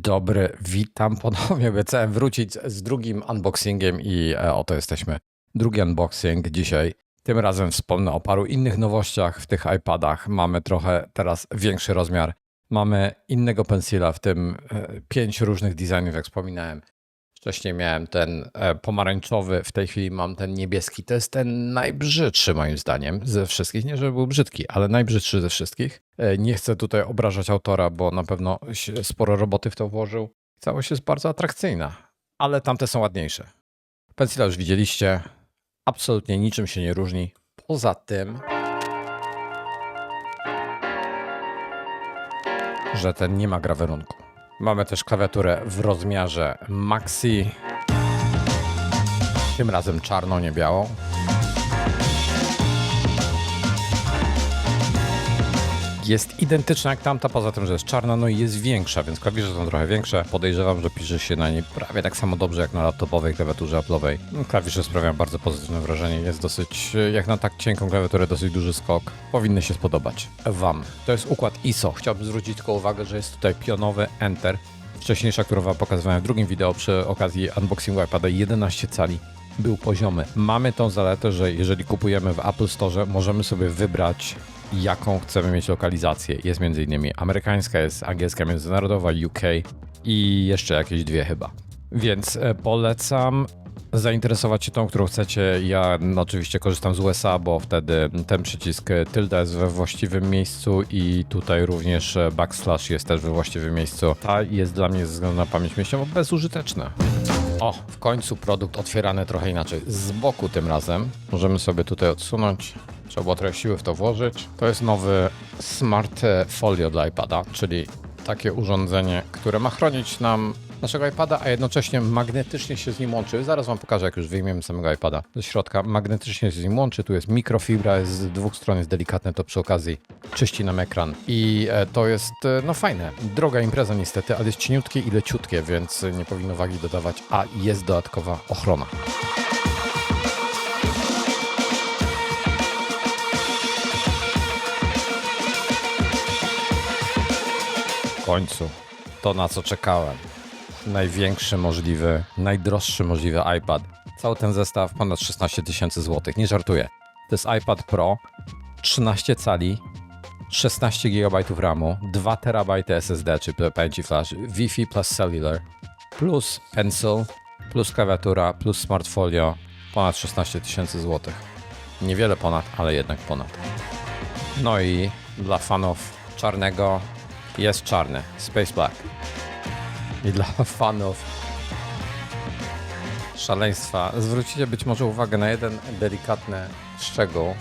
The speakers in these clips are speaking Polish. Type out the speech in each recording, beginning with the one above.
dobry, witam ponownie. Obiecałem wrócić z drugim unboxingiem i e, oto jesteśmy. Drugi unboxing dzisiaj. Tym razem wspomnę o paru innych nowościach w tych iPadach. Mamy trochę teraz większy rozmiar. Mamy innego pensila, w tym e, pięć różnych designów, jak wspominałem. Wcześniej miałem ten e, pomarańczowy, w tej chwili mam ten niebieski. To jest ten najbrzydszy moim zdaniem ze wszystkich. Nie, żeby był brzydki, ale najbrzydszy ze wszystkich. E, Nie chcę tutaj obrażać autora, bo na pewno sporo roboty w to włożył. Całość jest bardzo atrakcyjna, ale tamte są ładniejsze. Pensila już widzieliście. Absolutnie niczym się nie różni. Poza tym, że ten nie ma grawerunku. Mamy też klawiaturę w rozmiarze Maxi. Tym razem czarną, nie białą. Jest identyczna jak tamta, poza tym, że jest czarna, no i jest większa, więc klawisze są trochę większe. Podejrzewam, że pisze się na niej prawie tak samo dobrze jak na laptopowej klawiaturze Apple'owej. No, Klawisze sprawiają bardzo pozytywne wrażenie. Jest dosyć, jak na tak cienką klawiaturę, dosyć duży skok. Powinny się spodobać Wam. To jest układ ISO. Chciałbym zwrócić tylko uwagę, że jest tutaj pionowy Enter. Wcześniejsza, którą Wam pokazywałem w drugim wideo przy okazji unboxingu iPada 11 cali był poziomy. Mamy tą zaletę, że jeżeli kupujemy w Apple Store, możemy sobie wybrać jaką chcemy mieć lokalizację. Jest między innymi amerykańska, jest angielska międzynarodowa, UK i jeszcze jakieś dwie chyba. Więc e, polecam zainteresować się tą, którą chcecie. Ja no, oczywiście korzystam z USA, bo wtedy ten przycisk tilde jest we właściwym miejscu i tutaj również e, backslash jest też we właściwym miejscu. Ta jest dla mnie ze względu na pamięć mięśniową bezużyteczna. O, w końcu produkt otwierany trochę inaczej. Z boku tym razem. Możemy sobie tutaj odsunąć. Trzeba było trochę siły w to włożyć. To jest nowy Smart Folio dla iPada, czyli takie urządzenie, które ma chronić nam naszego iPada, a jednocześnie magnetycznie się z nim łączy. Zaraz Wam pokażę, jak już wyjmiemy samego iPada ze środka. Magnetycznie się z nim łączy. Tu jest mikrofibra, jest z dwóch stron, jest delikatne, to przy okazji czyści nam ekran. I e, to jest, e, no fajne. Droga impreza niestety, ale jest cieniutkie i leciutkie, więc nie powinno wagi dodawać, a jest dodatkowa ochrona. W końcu to, na co czekałem. Największy możliwy, najdroższy możliwy iPad. Cały ten zestaw ponad 16 tysięcy złotych. Nie żartuję. To jest iPad Pro, 13 cali, 16 GB RAMu, 2 TB SSD, czy pamięci flash, Wi-Fi plus cellular, plus pencil, plus klawiatura, plus smartfolio, ponad 16 tysięcy złotych. Niewiele ponad, ale jednak ponad. No i dla fanów czarnego jest czarny, Space Black. I dla fanów szaleństwa zwrócicie być może uwagę na jeden delikatny szczegół,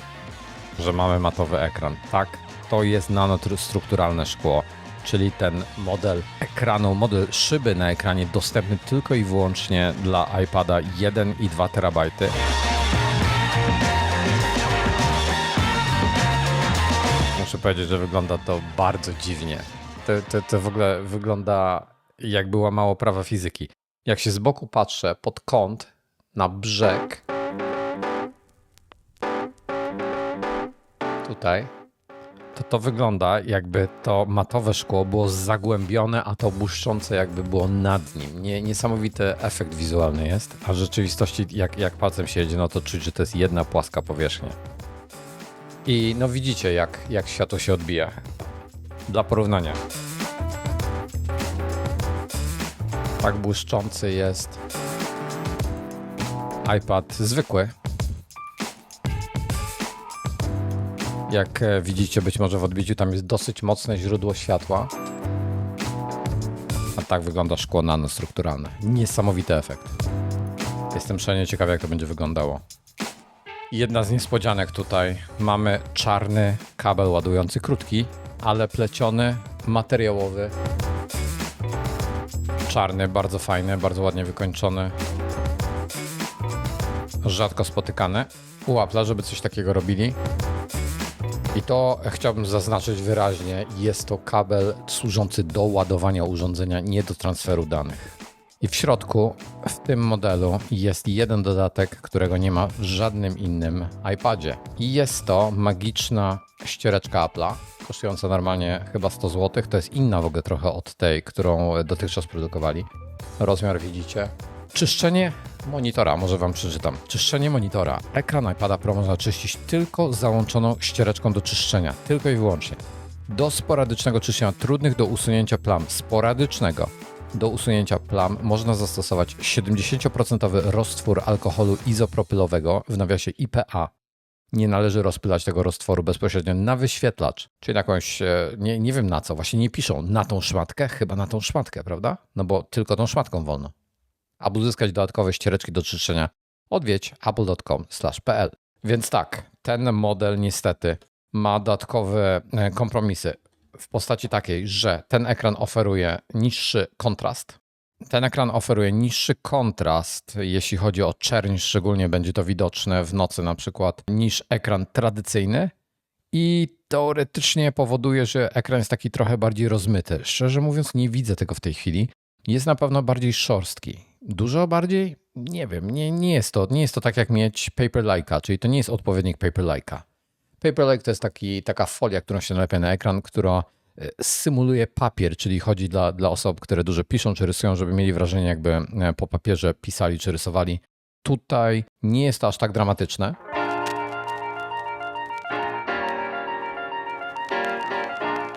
że mamy matowy ekran. Tak, to jest nanostrukturalne szkło, czyli ten model ekranu, model szyby na ekranie dostępny tylko i wyłącznie dla iPada 1 i 2 terabajty. Muszę powiedzieć, że wygląda to bardzo dziwnie. To, to, to w ogóle wygląda jakby łamało prawa fizyki. Jak się z boku patrzę pod kąt na brzeg, tutaj, to to wygląda jakby to matowe szkło było zagłębione, a to błyszczące jakby było nad nim. Nie, niesamowity efekt wizualny jest, a w rzeczywistości jak, jak palcem się jedzie, no to czuć, że to jest jedna płaska powierzchnia. I no widzicie, jak, jak światło się odbija. Dla porównania. Tak błyszczący jest iPad zwykły. Jak e, widzicie, być może w odbiciu tam jest dosyć mocne źródło światła. A tak wygląda szkło nanostrukturalne. Niesamowity efekt. Jestem szalenie ciekawy, jak to będzie wyglądało. Jedna z niespodzianek tutaj. Mamy czarny kabel ładujący krótki, ale pleciony, materiałowy. Czarny, bardzo fajny, bardzo ładnie wykończony. Rzadko spotykane u Apple'a, żeby coś takiego robili. I to chciałbym zaznaczyć wyraźnie, jest to kabel służący do ładowania urządzenia, nie do transferu danych. I w środku, w tym modelu, jest jeden dodatek, którego nie ma w żadnym innym iPadzie. I jest to magiczna ściereczka Apple'a, kosztująca normalnie chyba 100 zł. To jest inna w ogóle trochę od tej, którą dotychczas produkowali. Rozmiar widzicie. Czyszczenie monitora, może wam przeczytam. Czyszczenie monitora. Ekran iPada Pro można czyścić tylko załączoną ściereczką do czyszczenia, tylko i wyłącznie. Do sporadycznego czyszczenia trudnych do usunięcia plam, sporadycznego do usunięcia plam można zastosować 70% roztwór alkoholu izopropylowego w nawiasie IPA. Nie należy rozpylać tego roztworu bezpośrednio na wyświetlacz, czyli na jakąś, e, nie, nie wiem na co, właśnie nie piszą na tą szmatkę, chyba na tą szmatkę, prawda? No bo tylko tą szmatką wolno. Aby uzyskać dodatkowe ściereczki do czyszczenia, odwiedź apple.com/pl. Więc tak, ten model niestety ma dodatkowe e, kompromisy w postaci takiej, że ten ekran oferuje niższy kontrast. Ten ekran oferuje niższy kontrast, jeśli chodzi o czerń, szczególnie będzie to widoczne w nocy na przykład, niż ekran tradycyjny. I teoretycznie powoduje, że ekran jest taki trochę bardziej rozmyty. Szczerze mówiąc, nie widzę tego w tej chwili. Jest na pewno bardziej szorstki. Dużo bardziej? Nie wiem, nie, nie, jest, to, nie jest to tak jak mieć Paper Like'a, czyli to nie jest odpowiednik Paper Like'a. Paperlike to jest taki, taka folia, którą się nalepia na ekran, która symuluje papier, czyli chodzi dla, dla osób, które dużo piszą czy rysują, żeby mieli wrażenie, jakby e, po papierze pisali czy rysowali. Tutaj nie jest to aż tak dramatyczne.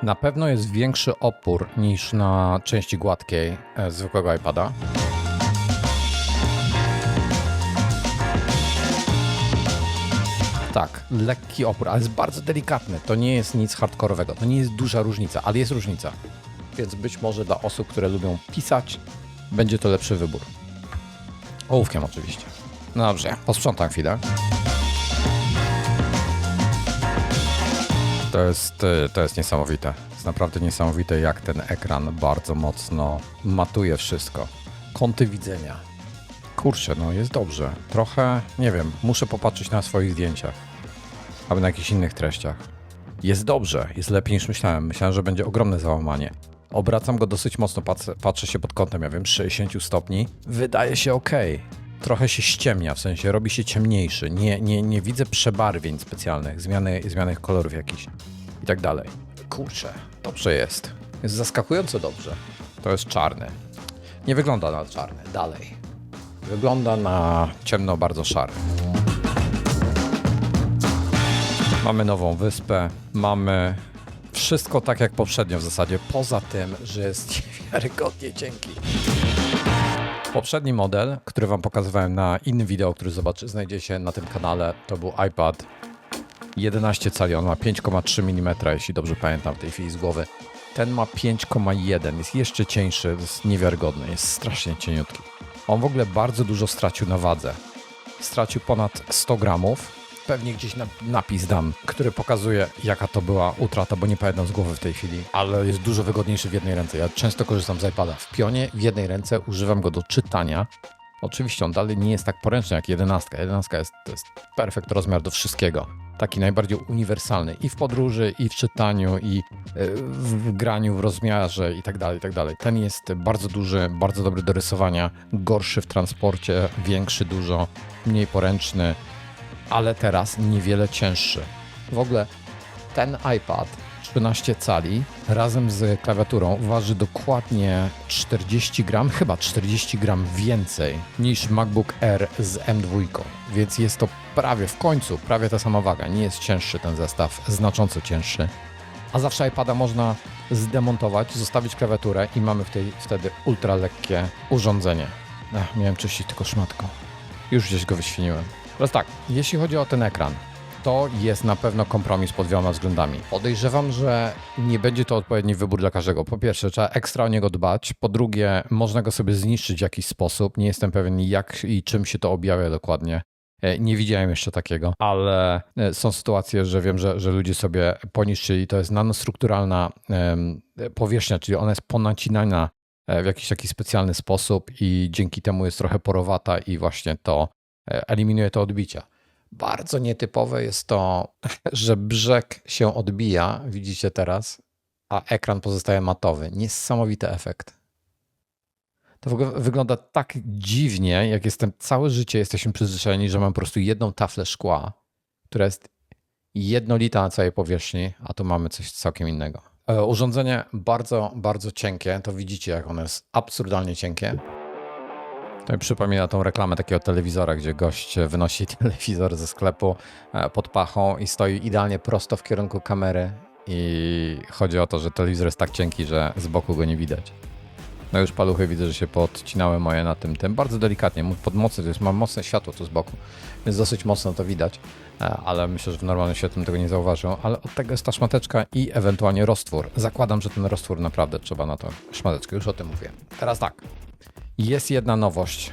Na pewno jest większy opór niż na części gładkiej e, zwykłego iPada. Tak, lekki opór, ale jest bardzo delikatny. To nie jest nic hardkorowego, to nie jest duża różnica, ale jest różnica. Więc być może dla osób, które lubią pisać, będzie to lepszy wybór. Ołówkiem oczywiście. No dobrze, posprzątam chwilę. To jest, y, to jest niesamowite. Jest naprawdę niesamowite, jak ten ekran bardzo mocno matuje wszystko. Kąty widzenia. Kurczę, no jest dobrze. Trochę, nie wiem, muszę popatrzeć na swoich zdjęciach. Albo na jakichś innych treściach. Jest dobrze, jest lepiej niż myślałem. Myślałem, że będzie ogromne załamanie. Obracam go dosyć mocno, patrzę, patrzę się pod kątem, ja wiem, 60 stopni. Wydaje się ok. Trochę się ściemnia, w sensie robi się ciemniejszy. Nie, nie, nie widzę przebarwień specjalnych, zmiany, zmiany kolorów jakichś i tak dalej. Kurczę, dobrze jest. Jest zaskakująco dobrze. To jest czarny. Nie wygląda na czarny. Dalej. Wygląda na ciemno, bardzo szary. Mamy nową wyspę, mamy wszystko tak jak poprzednio w zasadzie, poza tym, że jest niewiarygodnie cienki. Poprzedni model, który Wam pokazywałem na innym wideo, który zobaczy, znajdziecie na tym kanale, to był iPad 11 cali, on ma 5,3 mm, jeśli dobrze pamiętam w tej chwili z głowy. Ten ma 5,1, jest jeszcze cieńszy, jest niewiarygodny, jest strasznie cieniutki. On w ogóle bardzo dużo stracił na wadze. Stracił ponad 100 gramów. Pewnie gdzieś na, napis dam, który pokazuje, jaka to była utrata, bo nie pamiętam z głowy w tej chwili, ale jest dużo wygodniejszy w jednej ręce. Ja często korzystam z iPada w pionie, w jednej ręce, używam go do czytania. Oczywiście on dalej nie jest tak poręczny jak 11. 11 jest, to jest perfekt rozmiar do wszystkiego. Taki najbardziej uniwersalny i w podróży, i w czytaniu, i e, w graniu, w rozmiarze i tak dalej, i tak dalej. Ten jest bardzo duży, bardzo dobry do rysowania, gorszy w transporcie, większy dużo, mniej poręczny, ale teraz niewiele cięższy. W ogóle ten iPad 13 cali razem z klawiaturą waży dokładnie 40 gram, chyba 40 gram więcej niż MacBook Air z M2, więc jest to prawie w końcu, prawie ta sama waga. Nie jest cięższy ten zestaw, znacząco cięższy. A zawsze iPada można zdemontować, zostawić klawiaturę i mamy w tej, wtedy ultra lekkie urządzenie. Ech, miałem czyścić tylko szmatką. Już gdzieś go wyświniłem. Teraz tak, jeśli chodzi o ten ekran, to jest na pewno kompromis pod wieloma względami. Podejrzewam, że nie będzie to odpowiedni wybór dla każdego. Po pierwsze, trzeba ekstra o niego dbać. Po drugie, można go sobie zniszczyć w jakiś sposób. Nie jestem pewien, jak i czym się to objawia dokładnie. E, Nie widziałem jeszcze takiego, ale e, są sytuacje, że wiem, że, że ludzie sobie poniszczyli. To jest nanostrukturalna powierzchnia, czyli ona jest ponacinana e, w jakiś taki specjalny sposób i dzięki temu jest trochę porowata i właśnie to eliminuje to odbicia. Bardzo nietypowe jest to, że brzeg się odbija, widzicie teraz, a ekran pozostaje matowy. Niesamowity efekt. To w ogóle wygląda tak dziwnie, jak jestem całe życie jesteśmy przyzwyczajeni, że mam po prostu jedną taflę szkła, która jest jednolita na całej powierzchni, a tu mamy coś całkiem innego. E, Urządzenie bardzo, bardzo cienkie. To widzicie, jak ono jest absurdalnie cienkie. To mi przypomina tą reklamę takiego telewizora, gdzie gość wynosi telewizor ze sklepu e, pod pachą i stoi idealnie prosto w kierunku kamery. I chodzi o to, że telewizor jest tak cienki, że z boku go nie widać. No już paluchy widzę, że się podcinały moje na tym tym. Bardzo delikatnie, pod mocno, to jest, mam mocne światło tu z boku, więc dosyć mocno to widać, e, ale myślę, że w normalnym świetle tego nie zauważył. Ale od tego jest ta szmateczka i ewentualnie roztwór. Zakładam, że ten roztwór naprawdę trzeba na tą szmateczkę, już o tym mówiłem. Teraz tak, jest jedna nowość.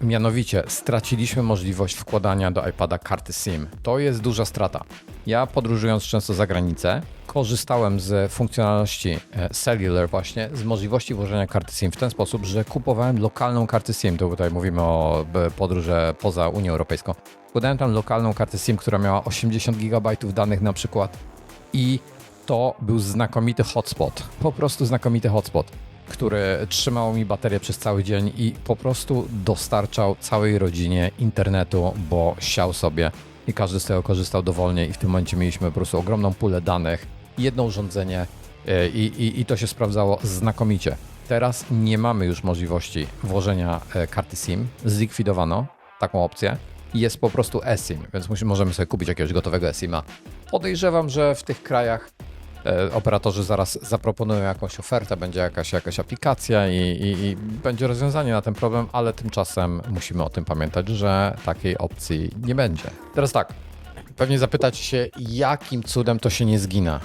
Mianowicie straciliśmy możliwość wkładania do iPada karty SIM. To jest duża strata. Ja podróżując często za granicę, korzystałem z funkcjonalności e, cellular właśnie, z możliwości włożenia karty SIM w ten sposób, że kupowałem lokalną kartę SIM. To tutaj mówimy o e, podróże poza Unią Europejską. Wkładałem tam lokalną kartę SIM, która miała 80 GB danych na przykład i to był znakomity hotspot. Po prostu znakomity hotspot, który trzymał mi baterię przez cały dzień i po prostu dostarczał całej rodzinie internetu, bo siał sobie i każdy z tego korzystał dowolnie i w tym momencie mieliśmy po prostu ogromną pulę danych, jedno urządzenie e, i, i, i to się sprawdzało znakomicie. Teraz nie mamy już możliwości włożenia e, karty SIM, zlikwidowano taką opcję. Jest po prostu eSIM, więc możemy sobie kupić jakiegoś gotowego eSIMa. Podejrzewam, że w tych krajach operatorzy zaraz zaproponują jakąś ofertę, będzie jakaś, jakaś aplikacja i, i, i będzie rozwiązanie na ten problem, ale tymczasem musimy o tym pamiętać, że takiej opcji nie będzie. Teraz tak, pewnie zapytacie się, jakim cudem to się nie zgina.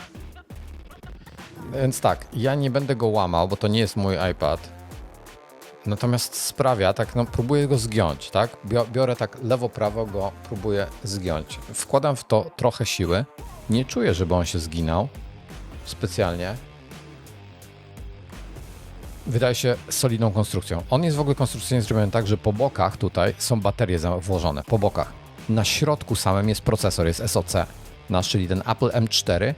Więc tak, ja nie będę go łamał, bo to nie jest mój iPad. Natomiast sprawia, tak, no próbuję go zgiąć, tak? Bio- Biorę tak lewo-prawo go, próbuję zgiąć. Wkładam w to trochę siły. Nie czuję, żeby on się zginał specjalnie. Wydaje się solidną konstrukcją. On jest w ogóle konstrukcyjnie zrobiony tak, że po bokach tutaj są baterie włożone. Po bokach. Na środku samym jest procesor, jest SoC nasz, czyli ten Apple M4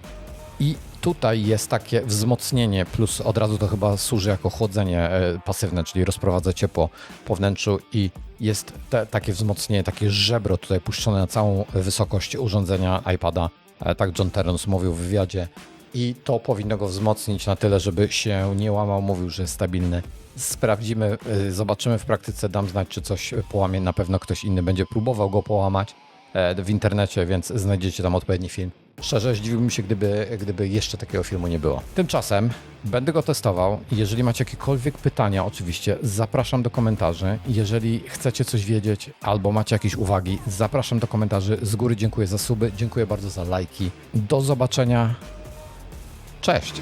i tutaj jest takie wzmocnienie, plus od razu to chyba służy jako chłodzenie e, pasywne, czyli rozprowadza ciepło po wnętrzu i jest te, takie wzmocnienie, takie żebro tutaj puszczone na całą wysokość urządzenia iPada. E, Tak John Terrence mówił w wywiadzie. I to powinno go wzmocnić na tyle, żeby się nie łamał, mówił, że jest stabilny. Sprawdzimy, e, zobaczymy w praktyce, dam znać, czy coś połamie. Na pewno ktoś inny będzie próbował go połamać e, w internecie, więc znajdziecie tam odpowiedni film. Szczerze zdziwiłbym się, gdyby, gdyby jeszcze takiego filmu nie było. Tymczasem będę go testował. Jeżeli macie jakiekolwiek pytania, oczywiście zapraszam do komentarzy. Jeżeli chcecie coś wiedzieć albo macie jakieś uwagi, zapraszam do komentarzy. Z góry dziękuję za suby, dziękuję bardzo za lajki. Do zobaczenia. Cześć!